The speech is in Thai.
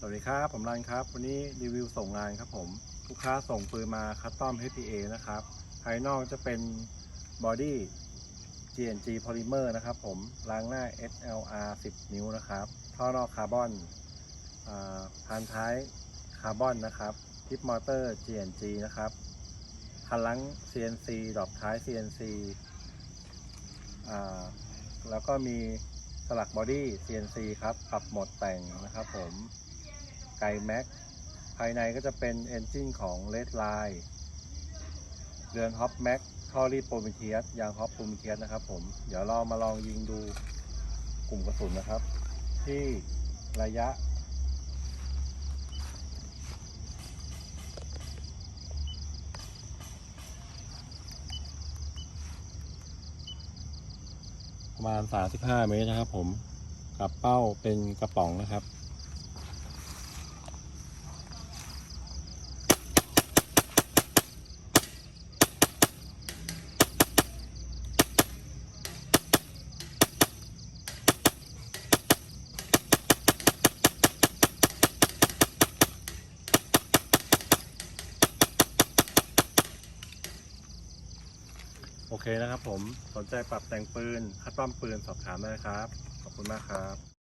สวัสดีครับ ผมรันครับ วันนี้รีวิวส่งงานครับผม ลูกค้าส่งปืนมาคัสตอม HPA นะครับ ภายนอกจะเป็นบอดี้ GNG Polymer นะครับผมรางหน้า SLR 10 นิ้วนะครับท่อนอกคาร์บอนอ่าพานท้ายคาร์บอนนะครับทิปมอเตอร์ GNG นะครับคันลัง CNC ดอกท้าย CNC แล้วก็มีสลักบอดี้ CNC ครับ ปรับโหมดแต่งนะครับผม ไกแม็กภายในก็จะเป็นเอนจินของ Red Line เรือนฮอปแม็กท่อรีดโปรมิเทียสยางฮอปโปรมิเทียสนะครับผม เดี๋ยวเรามาลองยิงดูกลุ่มกระสุนนะครับ ที่ระยะ ประมาณ 35 เมตรนะครับผมกับเป้าเป็นกระป๋องนะครับ โอเคนะครับผมสนใจปรับแต่งปืนคัดต้อมปืนสอบถามได้นะครับ ขอบคุณมากครับ